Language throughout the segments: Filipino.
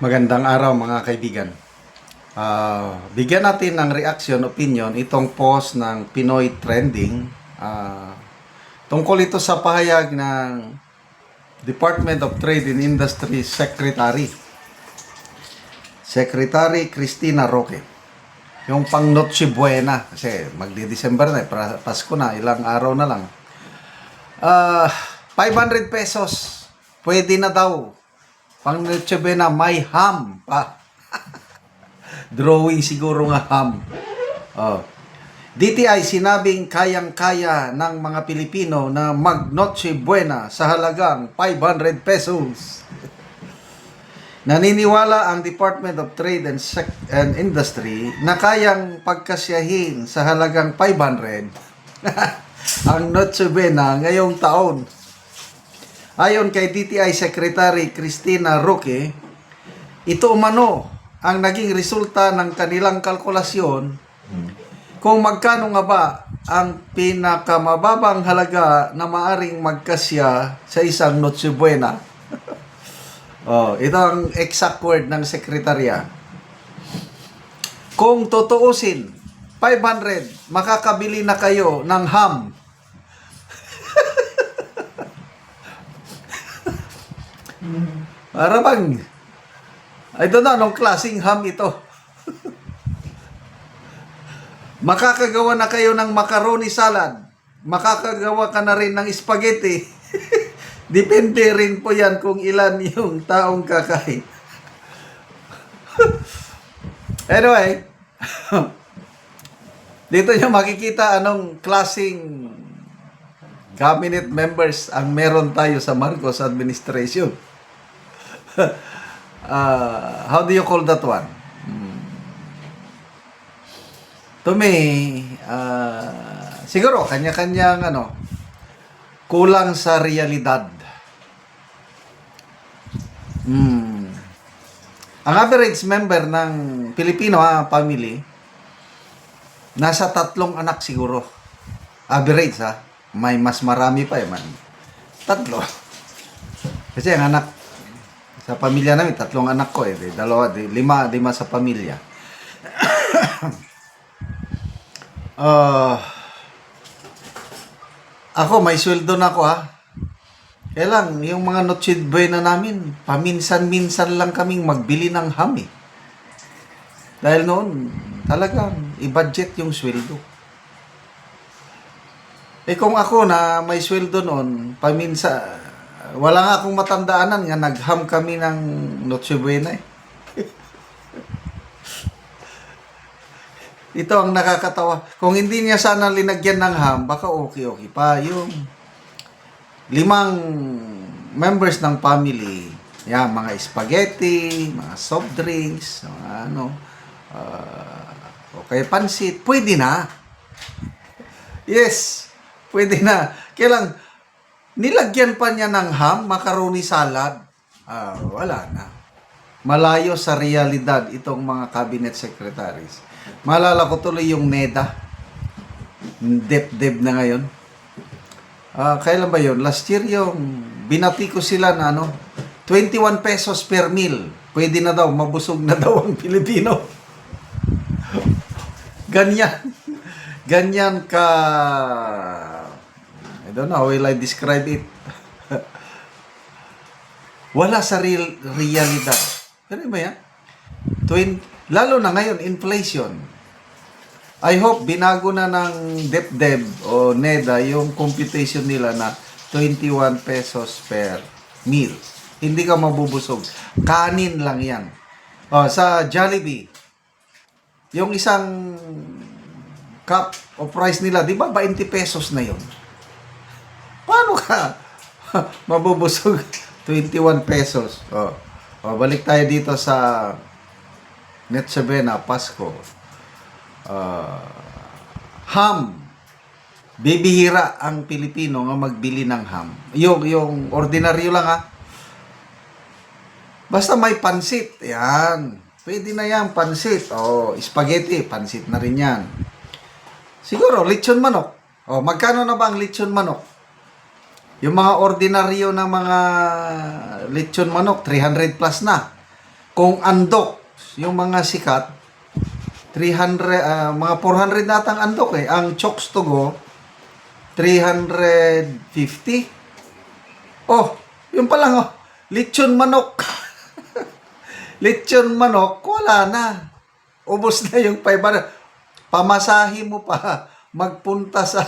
Magandang araw mga kaibigan. Ah, bigyan natin ng reaction, opinion itong post ng Pinoy Trending ah, tungkol ito sa pahayag ng Department of Trade and Industry Secretary Secretary Cristina Roque. Yung pang Noche Buena kasi magdi-December na, eh, Pasko na, ilang araw na lang. Ah, 500 pesos. Pwede na daw. Pang Noche Buena, may ham pa. Drawing siguro nga ham. Oh. DTI sinabing kayang-kaya ng mga Pilipino na mag Noche Buena sa halagang 500 pesos. Naniniwala ang Department of Trade and, Sec- and Industry na kayang pagkasyahin sa halagang 500 ang Noche Buena ngayong taon. Ayon kay DTI Secretary Cristina Roque, ito umano ang naging resulta ng kanilang kalkulasyon kung magkano nga ba ang pinakamababang halaga na maaring magkasya sa isang Noche Buena. oh, ito ang exact word ng sekretarya. Kung tutuusin, 500, makakabili na kayo ng ham. Para bang, I don't know, anong klaseng ham ito. Makakagawa na kayo ng macaroni salad. Makakagawa ka na rin ng spaghetti. Depende rin po yan kung ilan yung taong kakain. anyway, dito nyo makikita anong klaseng cabinet members ang meron tayo sa Marcos administration. Ah, how do you call that one? To me, ah, siguro kanya-kanyang ano, kulang sa realidad. Hmm. Ang average member ng Filipino ha, family, nasa tatlong anak siguro. Average ha. May mas marami pa eh man. Tatlo. Kasi ang anak sa pamilya namin, tatlong anak ko eh. Dalawa, lima, lima sa pamilya. Ah, ako, may sweldo na ako ha. Kaya lang, yung mga Noche Buena namin, paminsan-minsan lang kaming magbili ng ham eh. Dahil noon, talagang i-budget yung sweldo. Eh kung ako na may sweldo noon, paminsa, wala nga akong matandaanan nga nagham kami ng Noche Buena eh. Ito ang nakakatawa. Kung hindi niya sana linagyan ng ham, baka okay-okay pa. Yung limang members ng family, yan, mga spaghetti, mga soft drinks, mga ano, uh, okay, pansit, pwede na. Yes, pwede na. Kailang, nilagyan pa niya ng ham, macaroni salad, ah, wala na. Malayo sa realidad itong mga cabinet secretaries. Malala ko tuloy yung NEDA. Dep-dep na ngayon. Ah, kailan ba yun? Last year yung binati ko sila na ano, 21 pesos per meal. Pwede na daw, mabusog na daw ang Pilipino. Ganyan. Ganyan ka I don't know will I describe it. Wala sa real realidad. Ano ba yan? Twin, lalo na ngayon, inflation. I hope binago na ng DepDev o NEDA yung computation nila na 21 pesos per meal. Hindi ka mabubusog. Kanin lang yan. Oh, sa Jollibee, yung isang cup of rice nila, di ba 20 pesos na yon? Paano ka mabubusog 21 pesos? Oh. oh, balik tayo dito sa Noche Buena, Pasko. Ah, ham. Bibihira ang Pilipino nga magbili ng ham. Yung, yung ordinaryo lang ha. Basta may pansit. Yan. Pwede na yan, pansit. O, spaghetti, pansit na rin yan. Siguro, lechon manok. O, magkano na ba ang lechon manok? Yung mga ordinaryo na mga lechon manok, 300 plus na. kung andok, yung mga sikat, 300, ah, mga 400 natang andok eh. Ang chokes to go, 350. Oh, yun pa lang oh. Lechon manok. Lechon manok, wala na. Ubos na yung 500. Pamasahe mo pa magpunta sa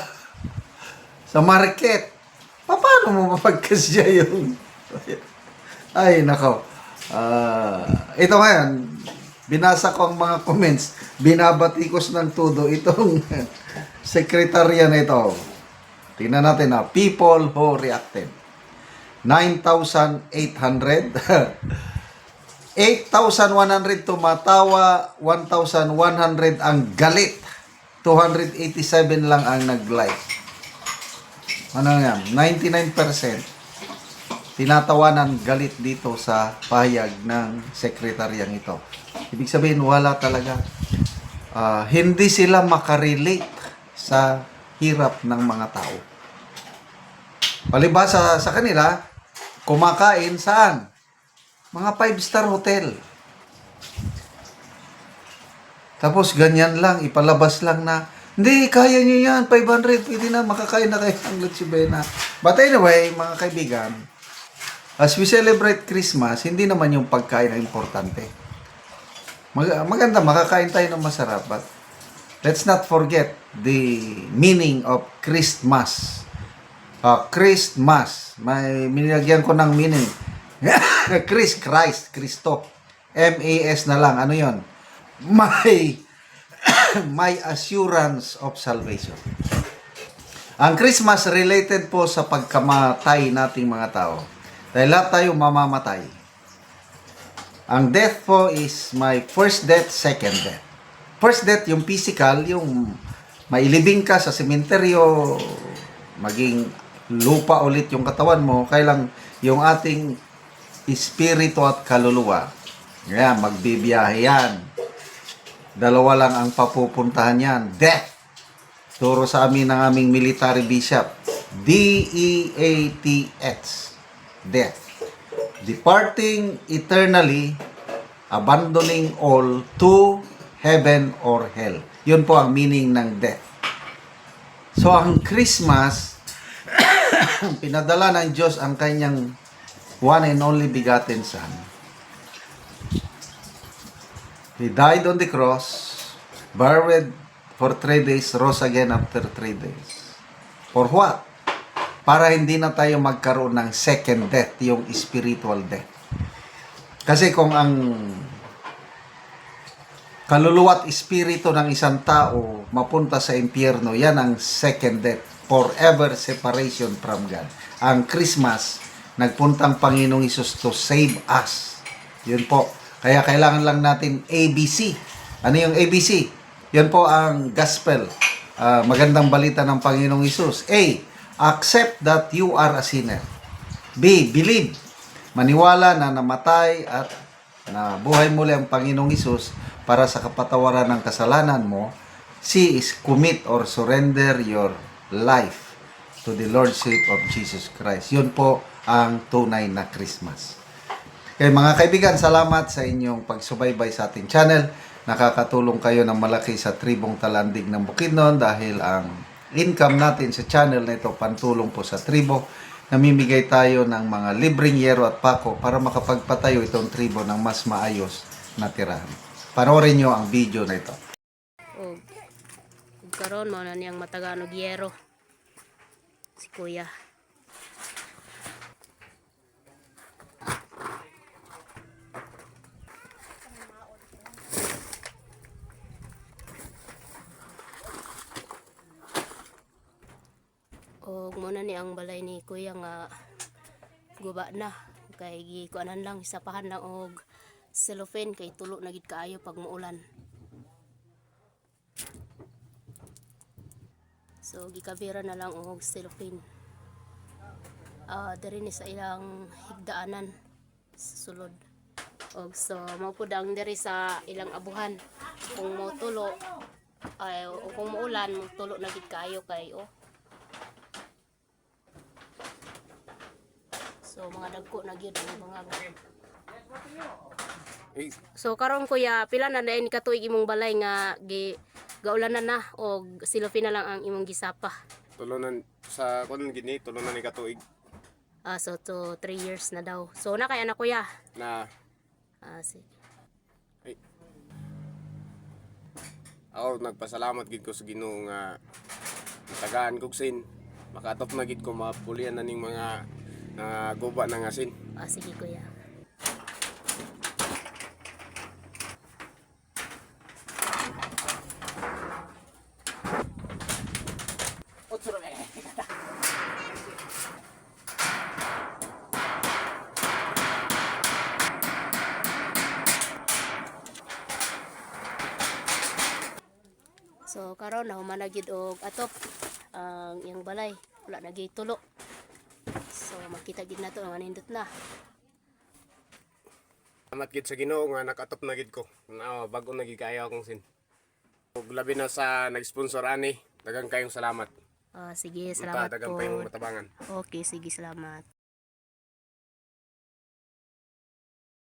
sa market. Pa- Paano mo mapagkasya yung... Ay, nako. Ah, ito ngayon, binasa ko ang mga comments. Binabatikos ng tudo itong sekretarya na ito. Tingnan natin na. People who reacted. 9,800. 8,100 tumatawa. 1,100 ang galit. 287 lang ang nag-like. Ano yan? 99% tinatawanan galit dito sa pahayag ng sekretaryang ito. Ibig sabihin, wala talaga. Ah, hindi sila makarelate sa hirap ng mga tao. Palibasa sa kanila, kumakain saan? Mga five-star hotel. Tapos ganyan lang, ipalabas lang na, hindi, kaya nyo yan, 500, pwede na, makakain na kayo ng Leche Bena. But anyway, mga kaibigan, as we celebrate Christmas, hindi naman yung pagkain ang importante. Mag- maganda, makakain tayo ng masarap, but let's not forget the meaning of Christmas. Uh, Christmas. May minilagyan ko ng meaning. Chris, Christ, Kristo. M-A-S na lang. Ano yon? May, may assurance of salvation. Ang Christmas related po sa pagkamatay nating mga tao. Dahil lahat tayo mamamatay. Ang death po is my first death, second death. First death, yung physical, yung mailibing ka sa sementeryo, maging lupa ulit yung katawan mo, kailang yung ating espiritu at kaluluwa, yan, magbibiyahe yan. Dalawa lang ang papupuntahan yan. Death. Turo sa amin ng aming military bishop. D-E-A-T-H. Death. Departing eternally, abandoning all to heaven or hell. Yun po ang meaning ng death. So, ang Christmas, pinadala ng Diyos ang kanyang one and only begotten Son. He died on the cross, buried for three days, rose again after three days. For what? Para hindi na tayo magkaroon ng second death, yung spiritual death. Kasi kung ang kaluluwa at espiritu ng isang tao mapunta sa impyerno, yan ang second death. Forever separation from God. Ang Christmas, nagpuntang Panginoong Isus to save us. Yun po. Kaya kailangan lang natin ABC. Ano yung ABC? Yun po ang gospel. Ah, magandang balita ng Panginoong Isus. A. Accept that you are a sinner. B. Believe. Maniwala na namatay at na buhay muli ang Panginoong Isus para sa kapatawaran ng kasalanan mo. C is commit or surrender your life to the Lordship of Jesus Christ. Yun po ang tunay na Christmas. Kaya mga kaibigan, salamat sa inyong pagsubaybay sa ating channel. Nakakatulong kayo ng malaki sa tribong talandig ng Bukidnon dahil ang income natin sa channel na ito pantulong po sa tribo. Namimigay tayo ng mga libreng yero at pako para makapagpatayo itong tribo ng mas maayos na tirahan. Panoorin nyo ang video na ito. Og ug karon mao na niyang mataganog yero. Si Kuya. Mo na ni ang balay ni Kuya nga guba na kay gikuanan lang isapahan lang og cellophane kay tulo na gid kaayo pag muulan. So gikabira na lang og cellophane. Ah, diri ni sa ilang higdaanan sa sulod. Og so mao pud diri sa ilang abuhan. Kung mo tulo ay kung muulan mo tulo na gid kaayo kay oh. So mga dagko na gyud ang mga So karon kuya, pila na dayon katuig imong balay nga gi gaulanan na o silupin na lang ang imong gisapa. tulunan sa kun gini tulunan ni katuig Ah, so to 3 years na daw. So na kaya na kuya. na Ah, sige. ako nagpasalamat gid ko sa Ginoo nga tagaan kog sin makatop na gid ko mapulian na ning mga na guba ng asin. Ah, sige kuya. So karon na humana gid og atop ang iyang balay. Wala na gid tulo. So makita gid nato ang anindot na. Salamat gid sa Ginoo nga nakatop na gid ko. Na bago na gid kaayo akong sin. Ug labi na sa nag-sponsor ani, daghang kayong salamat. Ah, sige, salamat Daghang po. pa yung matabangan. Okay, sige, salamat.